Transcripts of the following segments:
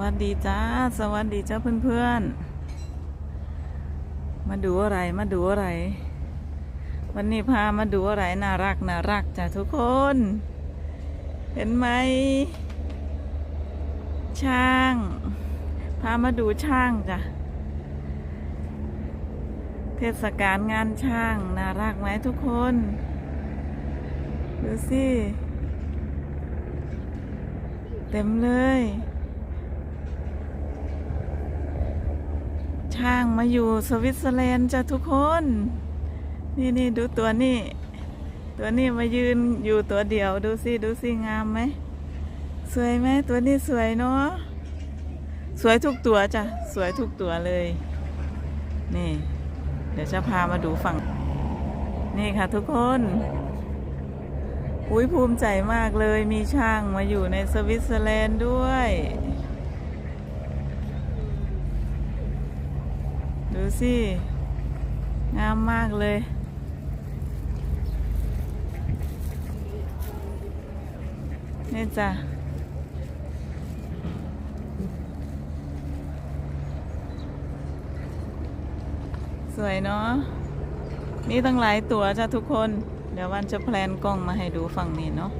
วัสดีจ้า สวัสดีจ้าเพื่อนๆ มาดูอะไร มาดูอะไร วันนี้พามาดูอะไรน่ารักน่ารักจ้ะทุกคน เห็นไหม ช่าง พามาดูช่างจ้ะ เทศกาลงานช่างน่ารักไหมทุกคน ดูสิ เต็มเลย ช่างมาอยู่สวิตเซอร์แลนด์จ้ะทุกคน นี่นี่ดูตัวนี้ตัวนี้มายืนอยู่ตัวเดียวดูสิดูสิงามไหม สวยไหมตัวนี้สวยเนาะสวยทุกตัวจ้ะสวยทุกตัวเลย นี่ เดี๋ยวจะพามาดูฝั่ง นี่ค่ะทุกคนอุ้ยภูมิใจมากเลยมีช่างมาอยู่ในสวิตเซอร์แลนด์ด้วย ดูสิ งามมากเลย นี่จ้ะสวยเนาะ นี่ตั้งหลายตัวจ้ะทุกคน เดี๋ยววันจะแพลนกล้องมาให้ดูฝั่งนี้เนาะ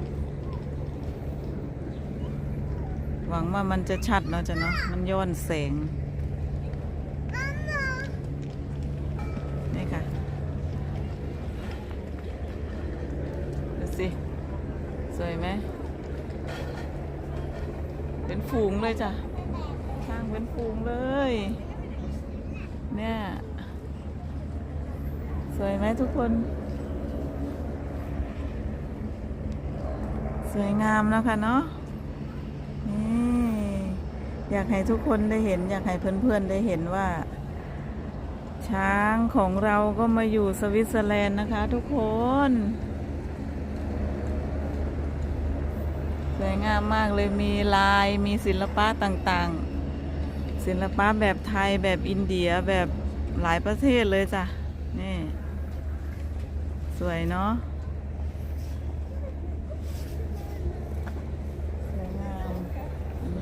หวังว่ามันจะชัดเนาะจ้ะเนาะ มันย้อนแสง นี่ค่ะ ดูสิ สวยไหม เป็นฝูงเลยจ้ะสร้างเป็นฝูงเลย เนี่ย สวยไหมทุกคน สวยงามแล้วค่ะเนาะนี่อยากให้ทุกคนได้เห็น อยากให้เพื่อนๆได้เห็นว่า ช้างของเราก็มาอยู่สวิตเซอร์แลนด์นะคะทุกคน สวยงามมากเลยมีลายมีศิลปะต่างๆ ศิลปะแบบไทยแบบอินเดียแบบหลายประเทศเลยจ้ะ นี่ สวยเนาะสวยงามเห็นไหม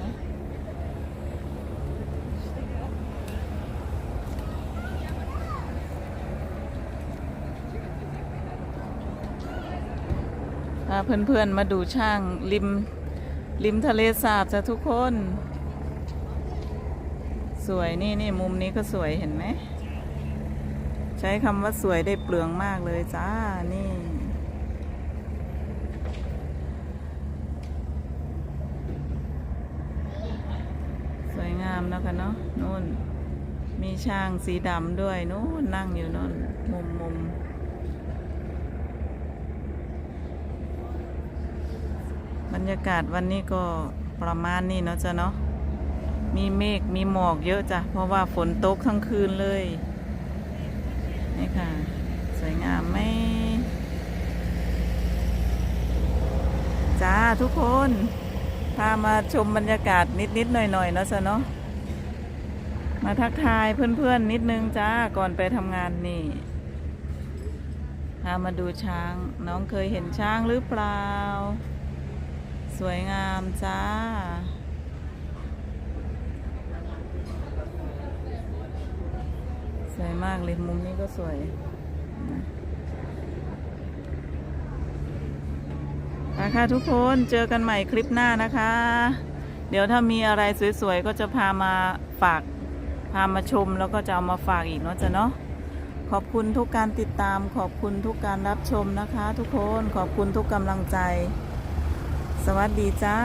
พาเพื่อนๆมาดูช่างริมริมทะเลสาบจ้ะทุกคน สวยนี่นี่มุมนี้ก็สวยเห็นไหม ใช้คำว่าสวยได้เปลืองมากเลยจ้า นี่ สวยงามนะคะเนาะนู่น มีช่างสีดำด้วยนู่นนั่งอยู่นู่น มุมมุม รรยากาศวันนี้ก็ประมาณนี้เนาะจ้ะเนาะมีเมฆมีหมอกเยอะจ้ะเพราะว่าฝนตกทั้งคืนเลยนี่ค่ะ สวยงามไหมจ้าทุกคนพามาชมบรรยากาศนิดๆหน่อยๆเนาะจ้ะเนาะมาทักทายเพื่อนๆนิดนึงจ้าก่อนไปทำงานนี่พามาดูช้างน้องเคยเห็นช้างหรือเปล่า สวยงามจ้า สวยมากเลยมุมนี้ก็สวยนะคะทุกคนเจอกันใหม่คลิปหน้านะคะ เดี๋ยวถ้ามีอะไรสวยๆ ก็จะพามาฝาก พามาชมแล้วก็จะเอามาฝากอีกเนาะจ้ะเนาะขอบคุณทุกการติดตาม ขอบคุณทุกการรับชมนะคะ ทุกคนขอบคุณทุกกำลังใจ สวัสดีจ้า